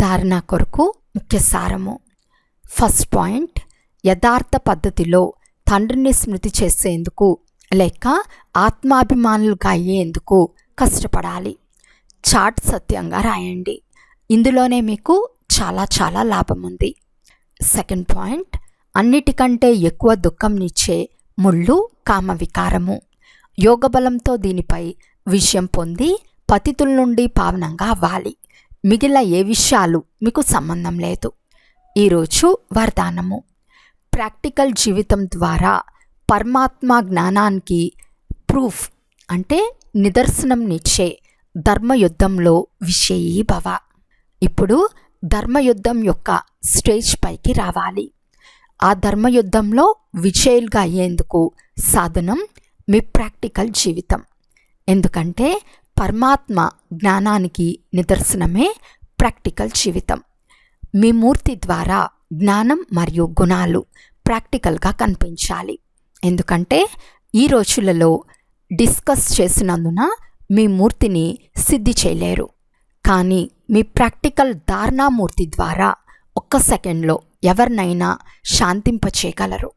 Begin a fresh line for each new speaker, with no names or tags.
ధారణ కొరకు ముఖ్య సారము. ఫస్ట్ పాయింట్ యథార్థ పద్ధతిలో తండ్రిని స్మృతి చేసేందుకు లేక ఆత్మాభిమానులుగా అయ్యేందుకు కష్టపడాలి. చాట్ సత్యంగా రాయండి. ఇందులోనే మీకు చాలా చాలా లాభం ఉంది సెకండ్ పాయింట్ అన్నిటికంటే ఎక్కువ దుఃఖంనిచ్చే ముళ్ళు కామ వికారము. యోగబలంతో దీనిపై విషయం పొంది పతితుల నుండి పావనంగా అవ్వాలి. మిగిలిన ఏ విషయాలు మీకు సంబంధం లేదు. ఈరోజు వరదానము. ప్రాక్టికల్ జీవితం ద్వారా పరమాత్మ జ్ఞానానికి ప్రూఫ్ అంటే నిదర్శనం నిచ్చే ధర్మయుద్ధంలో విషయీ భవ ఇప్పుడు ధర్మయుద్ధం యొక్క స్టేజ్ పైకి రావాలి. ఆ ధర్మయుద్ధంలో విజయులుగా అయ్యేందుకు సాధనం మీ ప్రాక్టికల్ జీవితం. ఎందుకంటే పరమాత్మ జ్ఞానానికి నిదర్శనమే ప్రాక్టికల్ జీవితం. మీ మూర్తి ద్వారా జ్ఞానం మరియు గుణాలు ప్రాక్టికల్గా కనిపించాలి. ఎందుకంటే ఈ రోజులలో డిస్కస్ చేసినందున మీ మూర్తిని సిద్ధి చేయలేరు. కానీ మీ ప్రాక్టికల్ ధారణామూర్తి ద్వారా ఒక్క సెకండ్లో ఎవరినైనా శాంతింపచేయగలరు.